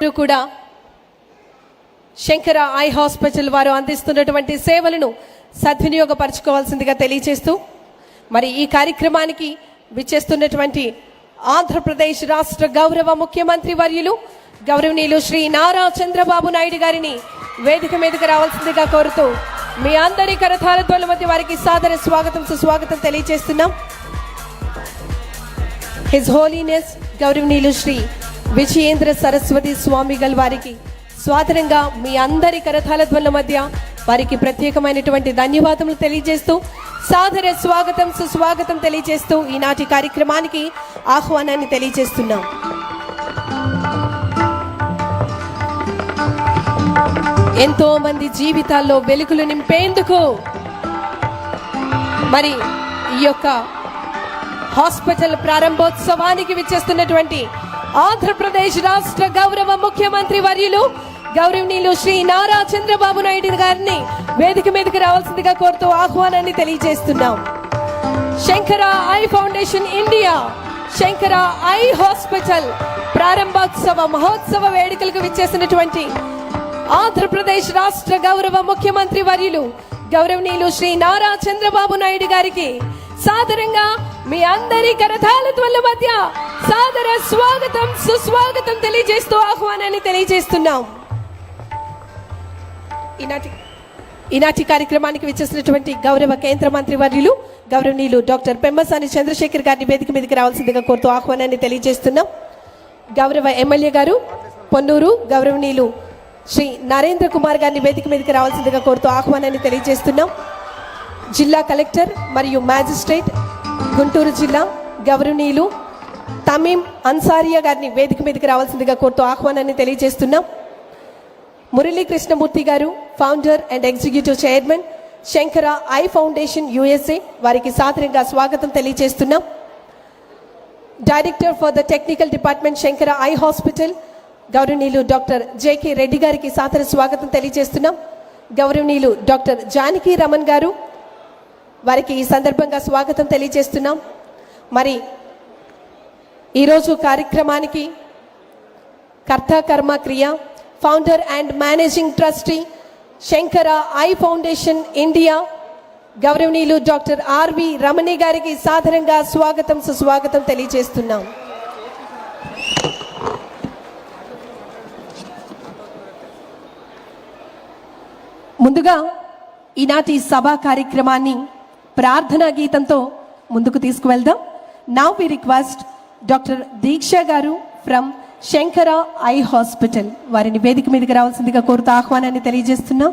కూడా Shankara eye hospital వారు అందిస్తున్నటువంటి సేవలను సద్వినియోగపరచుకోవాల్సిందిగా తెలియజేస్తూ మరి ఈ కార్యక్రమానికి విచ్చేస్తున్నటువంటి ఆంధ్రప్రదేశ్ రాష్ట్ర గౌరవ ముఖ్యమంత్రి వర్యులు గౌరవనీయులు శ్రీ నారా చంద్రబాబు నాయుడు గారిని వేదిక మీదకి రావాల్సిందిగా కోరుతూ మీ అందరి కరతాల మధ్య వారికి సాదర స్వాగతం సుస్వాగతం తెలియజేస్తున్నాం. హిజ్ హోలీనెస్ గౌరవనీయులు శ్రీ విజయేంద్ర సరస్వతి స్వామి గల వారికి స్వాతంగా మీ అందరి కరతాల ధ్వనుల మధ్య వారికి ప్రత్యేకమైనటువంటి ధన్యవాదములు తెలియజేస్తూ సాదర స్వాగతం సుస్వాగతం తెలియజేస్తూ ఈనాటి కార్యక్రమానికి ఆహ్వానాన్ని తెలియజేస్తున్నాం. ఎంతో మంది జీవితాల్లో వెలుగులు నింపేందుకు మరి ఈ యొక్క హాస్పిటల్ ప్రారంభోత్సవానికి విచ్చేస్తున్నటువంటి ఆంధ్రప్రదేశ్ రాష్ట్ర గౌరవ ముఖ్యమంత్రి వర్యులు గౌరవనీయులు శ్రీ నారా చంద్రబాబు నాయుడు గారిని వేదిక మీదకి రావాల్సిందిగా కోరుతూ ఆహ్వానాన్ని తెలియజేస్తున్నాం. Sankara eye foundation India Sankara eye hospital ప్రారంభోత్సవ మహోత్సవ వేడుకలకు విచ్చేసినటువంటి ఆంధ్రప్రదేశ్ రాష్ట్ర గౌరవ ముఖ్యమంత్రి వర్యులు గౌరవనీయులు శ్రీ నారా చంద్రబాబు నాయుడు గారికి సాదరంగా మీ అందరి కరతాల ధ్వనుల మధ్య సాదర స్వాగతం సుస్వాగతం తెలియజేస్తూ ఆహ్వానాన్ని తెలియజేస్తున్నాం. ఈనాటి ఈనాటి కార్యక్రమానికి విచ్చేసినటువంటి గౌరవ కేంద్ర మంత్రి వర్యులు గౌరవనీయులు డాక్టర్ పెమ్మసాని చంద్రశేఖర్ గారిని వేదిక మీదకి రావాల్సిందిగా కోరుతూ ఆహ్వానాన్ని తెలియజేస్తున్నాం. గౌరవ ఎమ్మెల్యే గారు పొన్నూరు గౌరవనీయులు శ్రీ నరేంద్ర కుమార్ గారిని వేదిక మీదకి రావాల్సిందిగా కోరుతూ ఆహ్వానాన్ని తెలియజేస్తున్నాం. జిల్లా కలెక్టర్ మరియు మ్యాజిస్ట్రేట్ గుంటూరు జిల్లా గౌరవనీయులు తమీం అన్సారియా గారిని వేదిక మీదకి రావాల్సిందిగా కోరుతూ ఆహ్వానాన్ని తెలియజేస్తున్నాం. Murali Krishnamurthy garu founder and executive chairman Sankara eye foundation USA వారికి సాదరంగా స్వాగతం తెలియజేస్తున్నాం. Director for the technical department Sankara eye hospital గౌరవనీయులు డాక్టర్ జేకే రెడ్డి గారికి సాదర స్వాగతం తెలియజేస్తున్నాం. గౌరవనీయులు డాక్టర్ జానకి రమణ్ గారు వారికి ఈ సందర్భంగా స్వాగతం తెలియజేస్తున్నాం. మరి ఈరోజు కార్యక్రమానికి కర్త కర్మ క్రియ founder and managing trustee Sankara eye foundation India గౌరవనీయులు డాక్టర్ ఆర్వి రమణి గారికి సాధారణంగా స్వాగతం సుస్వాగతం తెలియజేస్తున్నాం. ముందుగా ఈనాటి సభా కార్యక్రమాన్ని ప్రార్థనా గీతంతో ముందుకు తీసుకువెళ్దాం. Now we request doctor Deeksha garu from Sankara eye hospital వారిని వేదిక మీదకి రావాల్సిందిగా కోరుతూ ఆహ్వానాన్ని తెలియజేస్తున్నాం.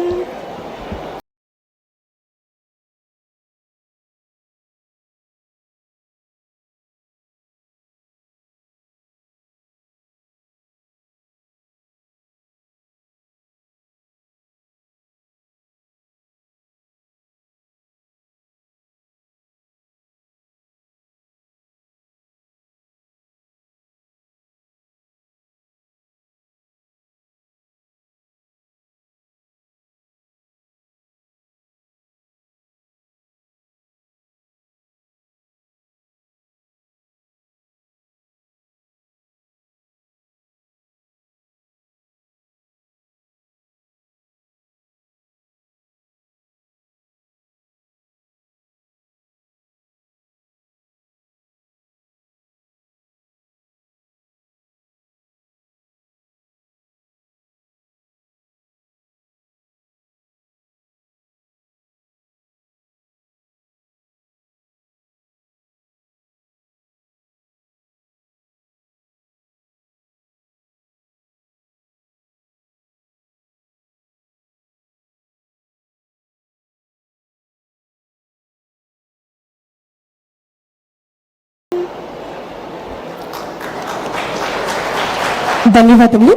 ధన్యవాదములు.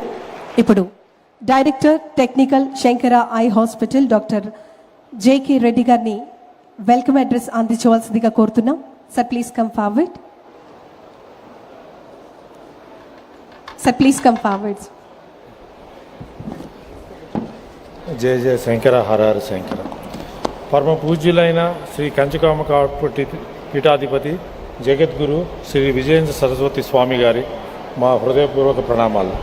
ఇప్పుడు director technical Sankara eye hospital doctor JK Reddy గారిని వెల్కమ్ అడ్రస్ అందించవలసిందిగా కోరుతున్నాం. Sir please come forward sir please come forward జయ జయ శంకర హరహర శంకర. పరమ పూజ్యులైన శ్రీ కంచకామ కాపటి పీఠాధిపతి జగద్గురు శ్రీ విజయేంద్ర సరస్వతి స్వామి గారి మా హృదయపూర్వక ప్రణామాలు.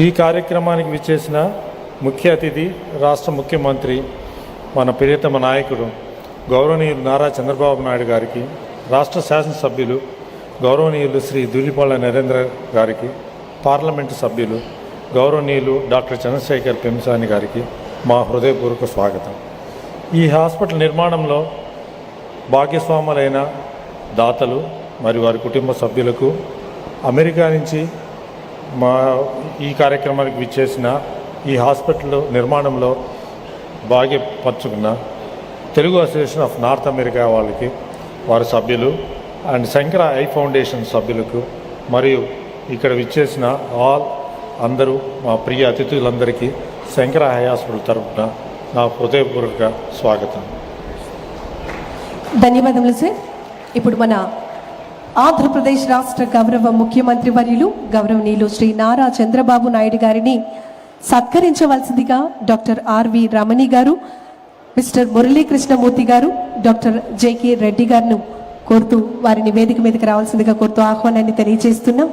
ఈ కార్యక్రమానికి విచ్చేసిన ముఖ్య అతిథి రాష్ట్ర ముఖ్యమంత్రి మన ప్రియతమ నాయకుడు గౌరవనీయులు నారా చంద్రబాబు నాయుడు గారికి రాష్ట్ర శాసనసభ్యులు గౌరవనీయులు శ్రీ దులిపాల నరేంద్ర గారికి పార్లమెంటు సభ్యులు గౌరవనీయులు డాక్టర్ చంద్రశేఖర్ పెంసాని గారికి మా హృదయపూర్వక స్వాగతం. ఈ హాస్పిటల్ నిర్మాణంలో భాగ్యస్వాములైన దాతలు మరియు వారి కుటుంబ సభ్యులకు అమెరికా నుంచి మా ఈ కార్యక్రమానికి విచ్చేసిన ఈ హాస్పిటల్ నిర్మాణంలో బాగా పంచుకున్న Telugu association of North America వాళ్ళకి వారి సభ్యులు అండ్ శంకర ఐ ఫౌండేషన్ సభ్యులకు మరియు ఇక్కడ విచ్చేసిన ఆల్ అందరూ మా ప్రియ అతిథులందరికీ శంకర ఐ హాస్పిటల్ తరపున నా హృదయపూర్వక స్వాగతం. ధన్యవాదములు సార్ ఇప్పుడు మన ఆంధ్రప్రదేశ్ రాష్ట్ర గౌరవ ముఖ్యమంత్రి వర్యులు గౌరవనీయులు శ్రీ నారా చంద్రబాబు నాయుడు గారిని సత్కరించవలసిందిగా డాక్టర్ ఆర్వి రమణి గారు మిస్టర్ మురళీకృష్ణమూర్తి గారు డాక్టర్ జేకే రెడ్డి గారిను కోరుతూ వారిని వేదిక మీదకి రావాల్సిందిగా కోరుతూ ఆహ్వానాన్ని తెలియజేస్తున్నాం.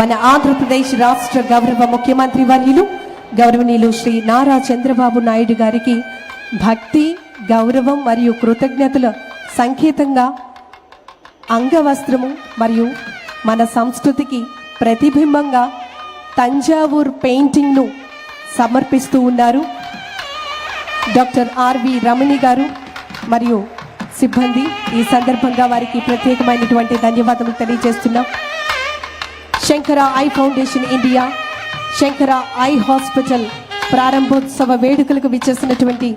మన ఆంధ్రప్రదేశ్ రాష్ట్ర గౌరవ ముఖ్యమంత్రి వర్యులు గౌరవనీయులు శ్రీ నారా చంద్రబాబు నాయుడు గారికి భక్తి గౌరవం మరియు కృతజ్ఞతల సంకేతంగా అంగవస్త్రము మరియు మన సంస్కృతికి ప్రతిబింబంగా తంజావూర్ పెయింటింగ్ను సమర్పిస్తూ ఉన్నారు. డాక్టర్ ఆర్వి రమణి గారు మరియు సిబ్బంది ఈ సందర్భంగా వారికి ప్రత్యేకమైనటువంటి ధన్యవాదాలు తెలియజేస్తున్నాం. Sankara eye foundation India Sankara eye hospital ప్రారంభోత్సవ వేడుకలకు విచ్చేసినటువంటి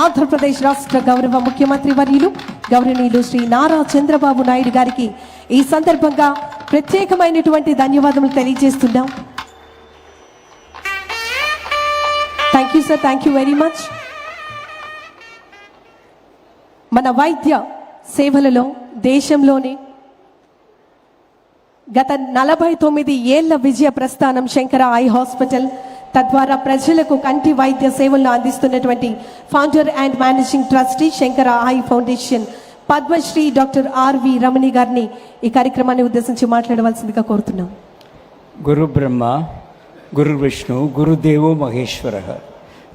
ఆంధ్రప్రదేశ్ రాష్ట్ర గౌరవ ముఖ్యమంత్రి వర్యులు గౌరవనీయులు శ్రీ నారా చంద్రబాబు నాయుడు గారికి ఈ సందర్భంగా ప్రత్యేకమైనటువంటి ధన్యవాదములు తెలియజేస్తున్నాం. Thank you sir thank you very much మన వైద్య సేవలలో దేశంలోనే గత నలభై తొమ్మిది ఏళ్ళ విజయ ప్రస్థానం శంకర ఐ హాస్పిటల్ తద్వారా ప్రజలకు కంటి వైద్య సేవలను అందిస్తున్నటువంటి founder and managing trustee Sankara eye foundation Padmashri doctor RV Ramani గారిని ఈ కార్యక్రమాన్ని ఉద్దేశించి మాట్లాడవలసిందిగా కోరుతున్నాం. గురు బ్రహ్మ గురు విష్ణు గురుదేవో మహేశ్వర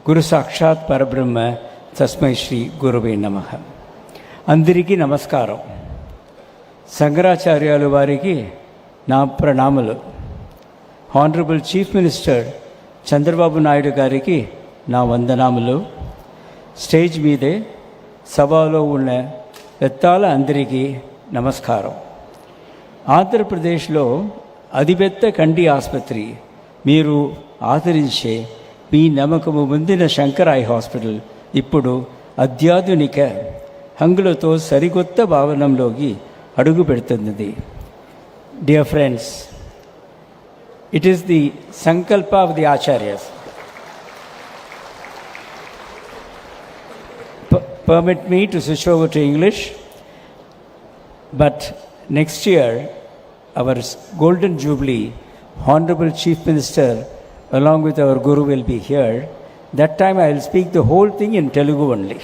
గురు సాక్షాత్ పరబ్రహ్మ తస్మై శ్రీ గురువే నమ. అందరికీ నమస్కారం. శంకరాచార్యాలు వారికి నా ప్రణామలు. Honourable chief minister Chandrababu Naidu గారికి నా వందనాములు. స్టేజ్ మీదే సభలో ఉన్న పెత్తాల అందరికీ నమస్కారం. ఆంధ్రప్రదేశ్లో అతిపెద్ద కంటి ఆసుపత్రి మీరు ఆదరించే మీ నమ్మకము ముందిన శంకరాయ్ హాస్పిటల్ ఇప్పుడు అత్యాధునిక హంగులతో సరికొత్త భావనంలోకి అడుగు పెడుతున్నది. Dear friends, it is the Sankalpa of the Acharyas. P permit me to switch over to English, but next year, our Golden Jubilee, Honorable Chief Minister, along with our Guru, will be here. That time I will speak the whole thing in Telugu only.